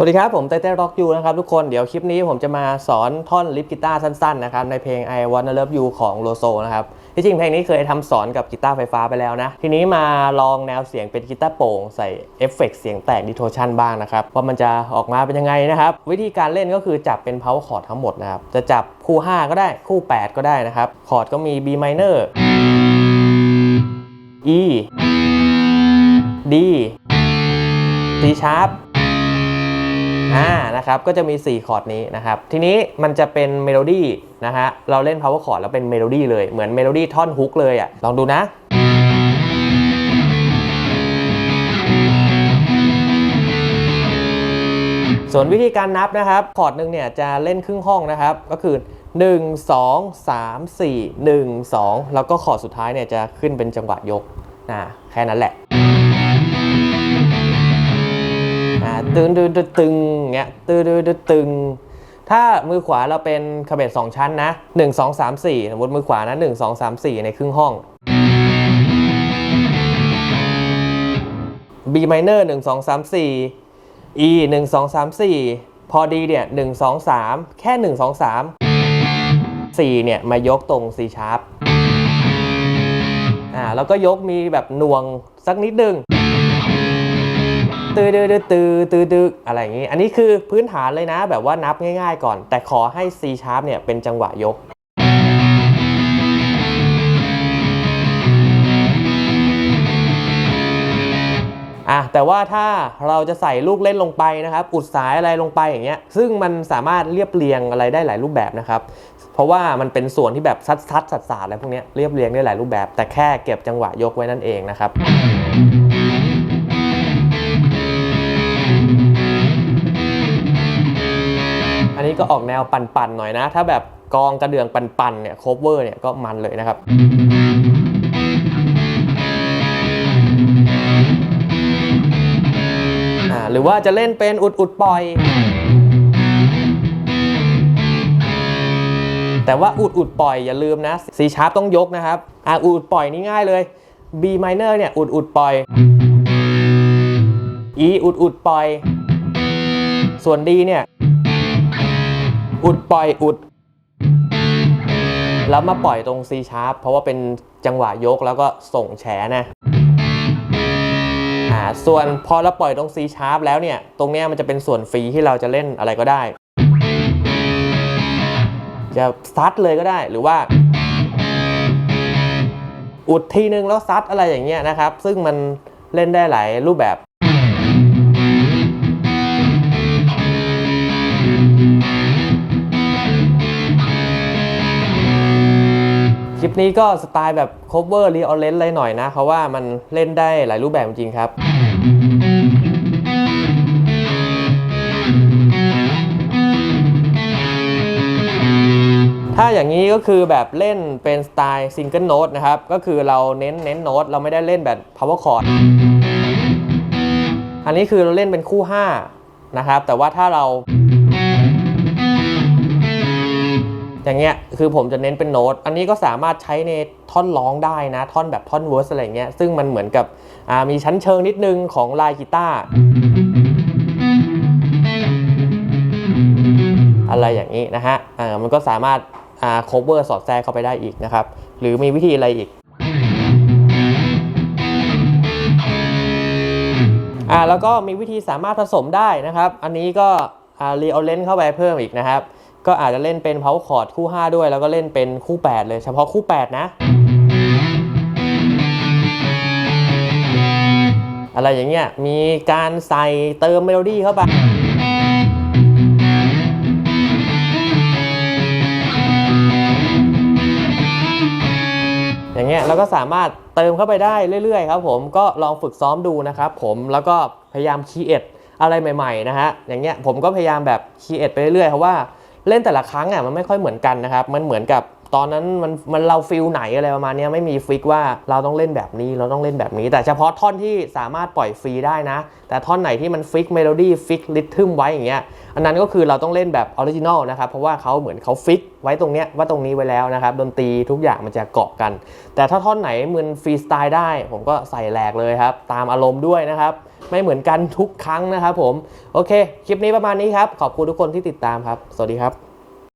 สวัสดีครับ ผมเต้เต้ร็อกยูนะครับทุกคนเดี๋ยวคลิปนี้ผมจะมาสอนท่อนลิฟกีตาร์สั้นๆนะครับในเพลง I Wanna Love You ของโลโซนะครับที่จริงเพลงนี้เคยทำสอนกับกีตาร์ไฟฟ้าไปแล้วนะ ทีนี้มาลองแนวเสียงเป็นกีตาร์โปร่งใส่เอฟเฟกต์เสียงแตกดิโทชันบ้างนะครับ ว่ามันจะออกมาเป็นยังไงนะครับ วิธีการเล่นก็คือจับเป็น power chord ทั้งหมดนะครับ จะจับคู่ 5 ก็ได้คู่ 8 ก็ได้นะครับคอร์ดก็มี B minor E D C sharp อ่านะครับก็จะมี 4 คอร์ดนี้นะครับ ทีนี้มันจะเป็นเมโลดี้นะฮะเราเล่น power chord แล้วเป็นเมโลดี้เลยเหมือนเมโลดี้ท่อนฮุกเลยอะ่ะลองดูนะส่วนวิธีการนับนะครับคอร์ดหนึ่งเนี่ยจะเล่นครึ่งห้องนะครับ ก็คือ 1 2 3 4 1 2 แล้วก็คอร์ดสุดท้ายเนี่ยจะขึ้นเป็นจังหวะยกนะแค่นั้นแหละ ตึงตึงตึงเงี้ยตึงตึงตึง ถ้ามือขวาเราเป็นคาเบตสองชั้นนะ1 2 3 4สมมติมือขวานะ1 2 3 4ในครึ่งห้อง B minor 1 2 3 4 E 1 2 3 4 พอดีเนี่ย1 2 3 แค่ 1 2 3 4เนี่ยมายกตรง C sharp อ่าแล้วก็ยกมีแบบน่วงสักนิดนึง ตือตือตือตือตือตืออะไรอย่างนี้ อันนี้คือพื้นฐานเลยนะ แบบว่านับง่ายๆก่อน แต่ขอให้ C sharp เนี่ยเป็นจังหวะยกอะแต่ว่าถ้าเราจะใส่ลูกเล่นลงไปนะครับ อุดสายอะไรลงไปอย่างเงี้ย ซึ่งมันสามารถเรียบเรียงอะไรได้หลายรูปแบบนะครับ เพราะว่ามันเป็นส่วนที่แบบซัดซัดสัดสาดอะไรพวกนี้เรียบเรียงได้หลายรูปแบบ แต่แค่เก็บจังหวะยกไว้นั่นเองนะครับ ก็ออกแนวปั่นๆหน่อยนะ ถ้าแบบกองกระเดื่องปั่นๆเนี่ยโคเวอร์เนี่ยก็มันเลยนะครับอ่าหรือว่าจะเล่นเป็นอุดอุดปล่อย แต่ว่าอุดอุดปล่อยอย่าลืมนะ C sharp ต้องยกนะครับอ่าอุดอุดปล่อยนี่ง่ายเลย B minor เนี่ยอุดอุดปล่อย E อุดอุดปล่อย ส่วน D เนี่ย อุดปล่อยอุด แล้วมาปล่อยตรง C sharp เพราะว่าเป็นจังหวะยกแล้วก็ส่งแฉนะอ่าส่วนพอเราปล่อยตรง C sharp แล้วเนี่ย ตรงเนี้ยมันจะเป็นส่วนฟรีที่เราจะเล่นอะไรก็ได้ จะซัดเลยก็ได้หรือว่า อุดทีนึงแล้วซัดอะไรอย่างเงี้ยนะครับ ซึ่งมันเล่นได้หลายรูปแบบ คลิปนี้ก็สไตล์แบบ cover r e o r a n เลยหน่อยนะเพราะว่ามันเล่นได้หลายรูปแบบจริงครับถ้าอย่างนี้ก็คือแบบเล่นเป็นสไตล์ซิงเกิลโน้ตนะครับ ก็คือเราเน้นเน้นโน้ตเราไม่ได้เล่นแบบ power chord อันนี้คือเราเล่นเป็นคู่ 5 นะครับ แต่ว่าถ้าเรา อย่างเงี้ยคือผมจะเน้นเป็นโน้ต อันนี้ก็สามารถใช้ในท่อนร้องได้นะ ท่อนแบบท่อนเวอร์สอะไรเงี้ยซึ่งมันเหมือนกับมีชั้นเชิงนิดนึงของลายกีตาร์อะไรอย่างนี้นะฮะมันก็สามารถอ่า cover สอดแทรกเข้าไปได้อีกนะครับ หรือมีวิธีอะไรอีกอ่าแล้วก็มีวิธีสามารถผสมได้นะครับ อันนี้ก็อ่ารีเอาเลนเข้าไปเพิ่มอีกนะครับ ก็อาจจะเล่นเป็นเพาคอร์ดคู่ 5 ด้วย แล้วก็เล่นเป็นคู่ 8 เลยเฉพาะคู่ 8 นะ อะไรอย่างเงี้ยมีการใส่เติมเมโลดี้เข้าไปอย่างเงี้ยเราก็สามารถเติมเข้าไปได้เรื่อยๆครับผมก็ลองฝึกซ้อมดูนะครับผมแล้วก็พยายามคีเอทอะไรใหม่ๆนะฮะอย่างเงี้ยผมก็พยายามแบบคีเอทไปเรื่อยๆเพราะว่า เล่นแต่ละครั้งอะมันไม่ค่อยเหมือนกันนะครับ มันเหมือนกับ ตอนนั้นมันมันเราฟิลไหนอะไรประมาณนี้ไม่มีฟิกว่าเราต้องเล่นแบบนี้เราต้องเล่นแบบนี้ แต่เฉพาะท่อนที่สามารถปล่อยฟรีได้นะ แต่ท่อนไหนที่มันฟิกเมโลดี้ฟิกริทึมไว้อย่างเงี้ยอันนั้นก็คือเราต้องเล่นแบบออริจินอลนะครับเพราะว่าเขาเหมือนเขาฟิกไว้ตรงเนี้ยว่าตรงนี้ไว้แล้วนะครับดนตรีทุกอย่างมันจะเกาะกัน แต่ถ้าท่อนไหนมันฟรีสไตล์ได้ ผมก็ใส่แหลกเลยครับตามอารมณ์ด้วยนะครับไม่เหมือนกันทุกครั้งนะครับผมโอเค คลิปนี้ประมาณนี้ครับขอบคุณทุกคนที่ติดตามครับ สวัสดีครับ